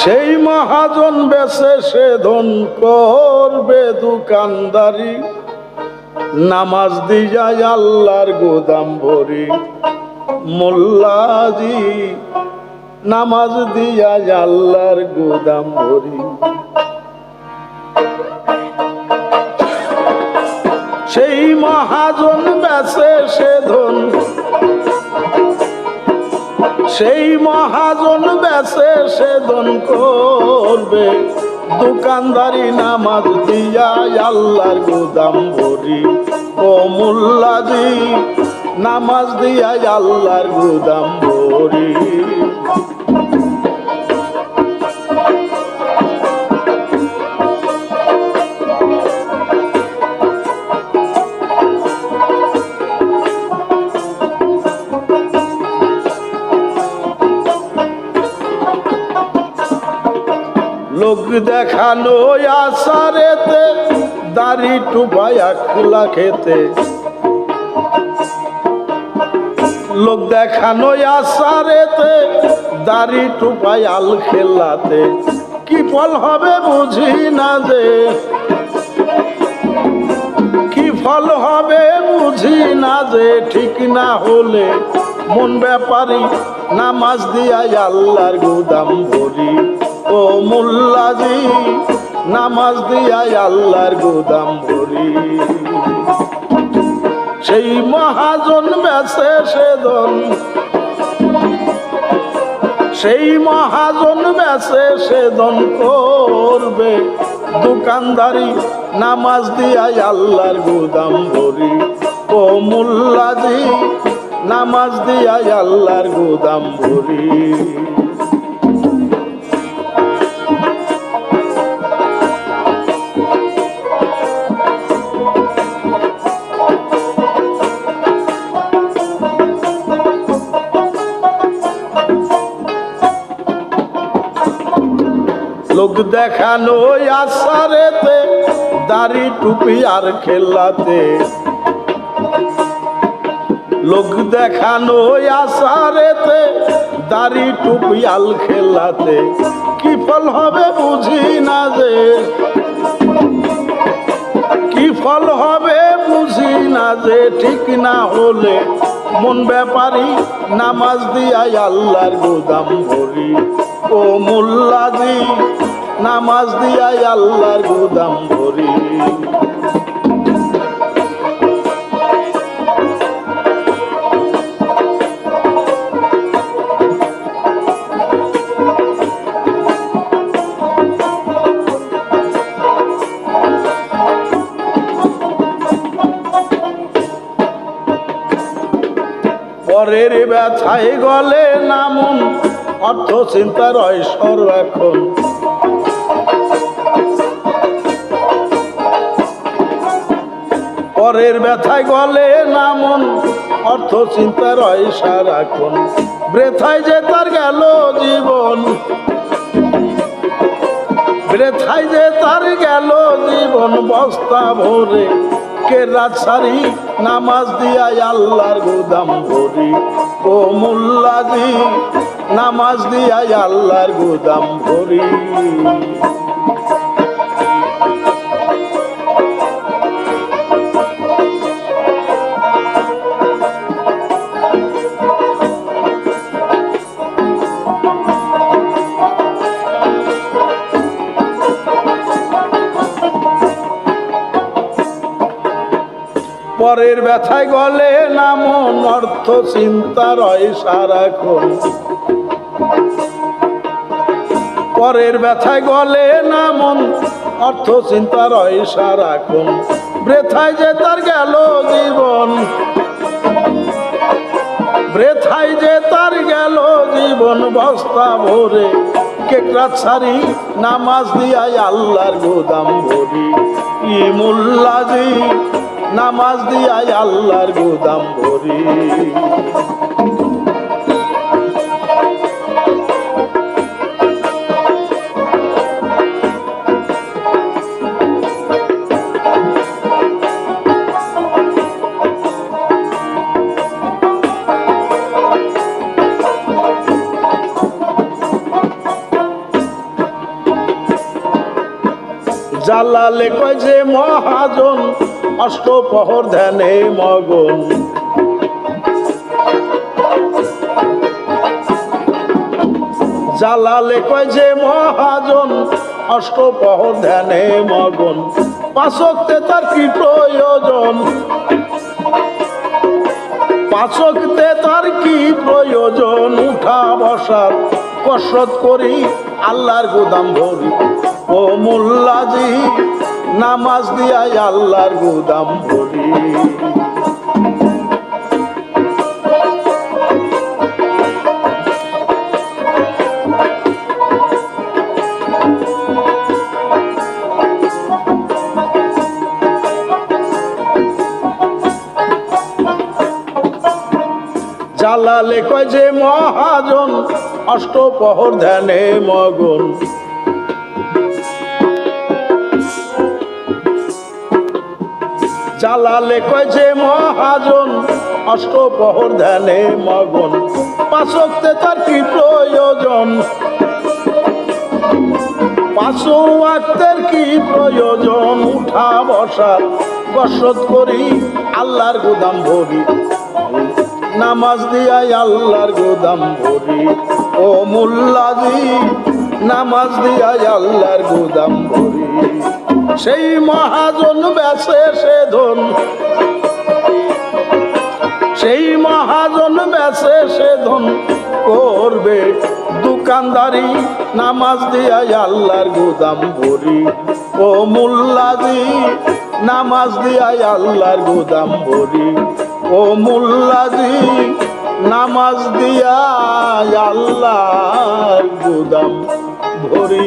সেই মহাজন বেছে সে ধন করবে দোকানদারি। নামাজ দিয়া আল্লাহর গোদাম ভরি। মোল্লাজি, নামাজ দিয়া আল্লাহর গোদাম ভরি। সেই মহাজন বেছে সে ধন সেই মহাজন বেছে সে দন করবে। দোকানদারি নামাজ দিয়া আল্লাহর গোদাম ভরি। ও মোল্লাদি, নামাজ দিয়া আল্লাহর গোদাম ভরি। দেখানো আসারেতে দাড়ি টুপাই আখলা খেতে। লোক দেখানো আসারেতে দাড়ি টুপাই আল খেলাতে। কি ফল হবে বুঝি না যে কি ফল হবে বুঝি না যে ঠিক না হলে মন ব্যাপারী, নামাজ দিয়া আল্লাহর গুদাম ভরি। ও মোল্লাজি, নামাজ দিয়া আল্লাহর গুদাম ভরি। সেই মহাজন বেছে সেদন সেই মহাজন বেছে সেদন করবে দোকানদারি, নামাজ দিয়া আল্লাহর গুদাম ভরি। ও মোল্লাজি, নামাজ দিয়া আল্লাহর গুদাম ভরি। লোক দেখানো আসারেতে দাড়ি টুপি আর খেলাতে। লোক দেখানো আসারেতে দাড়ি টুপি আল খেলাতে। কি ফল হবে বুঝি না যে? কি ফল হবে বুঝি না যে? ঠিক না হলে মন ব্যাপারী, নামাজ দিয়া আল্লাহর গোদাম ভরি। ও মোল্লাজি নামাজ দিয়া আল্লাহর গোদাম ভরি পরের ব্যথায় গলে নামন অর্থ চিন্তার ঐশ্বর এখন। পরের ব্যথায় গলে নামন অর্থ চিন্তার ঐশ্বর এখন। ব্রেথায় যে তার গেল জীবন ব্রেথায় যে তার গেল জীবন, বস্তা ভরে কে রাজসারি নামাজ দিয়া আল্লাহর গুদাম ভরি। ও মোল্লাজি নামাজ দিয়া আল্লাহর গুদাম ভরি পরের ব্যথায় গলে নামন অর্থ চিন্তার সারাক্ষণ। পরের ব্যথায় গলে নামন অর্থ চিন্তার সারাক্ষণ। ব্রেথায় যে তার গেল জীবন ব্রেথায় যে তার গেল জীবন, বস্তা ভরে কেকরাত সারি, নামাজ দিয়াই আল্লাহর গোদাম ভরি। ই মোল্লাজি নামাজ দিয়াই আল্লাহর গোদাম ভরি। জালালে কয় যে মহাজন অষ্টপহর ধ্যানে মগন। জালালে কয় যে মহাজন অষ্টপহর ধ্যানে মগন। পাশকতে তার কি প্রয়োজন? পাচকতে তার কি প্রয়োজন? উঠা বসার কসরত করি, আল্লাহর গুদাম ভরি। ও মোল্লাজি নামাজ দিয়াই আল্লাহর গুদাম ভরি জালালে কয় যে মহাজন অষ্টপহর ধ্যানে মগন। জালালে কয় যে মহাজন অষ্টপহর ধ্যানে মগন। পাশকতে তার কি প্রয়োজন? পাঁচো ওয়াক্তের কি প্রয়োজন? উঠা বসার কসরত করি আল্লাহর গুদাম ভরি। নামাজ দিয়াই আল্লাহর গোদাম ভরি। ও মুল্লাজি নামাজ দিয়াই আল্লাহর গুদাম ভরি সেই মহাজন বেসে সে ধন। সেই মহাজন বেসে সে ধন করবে দোকানদারি, নামাজ দিয়াই আল্লাহর গুদাম ভরি ও মুল্লাজি, নামাজ দিয়াই আল্লাহর গুদাম ভরি ও মুল্লাজি, নামাজ দিয়া আল্লাহর গোদাম ভরি।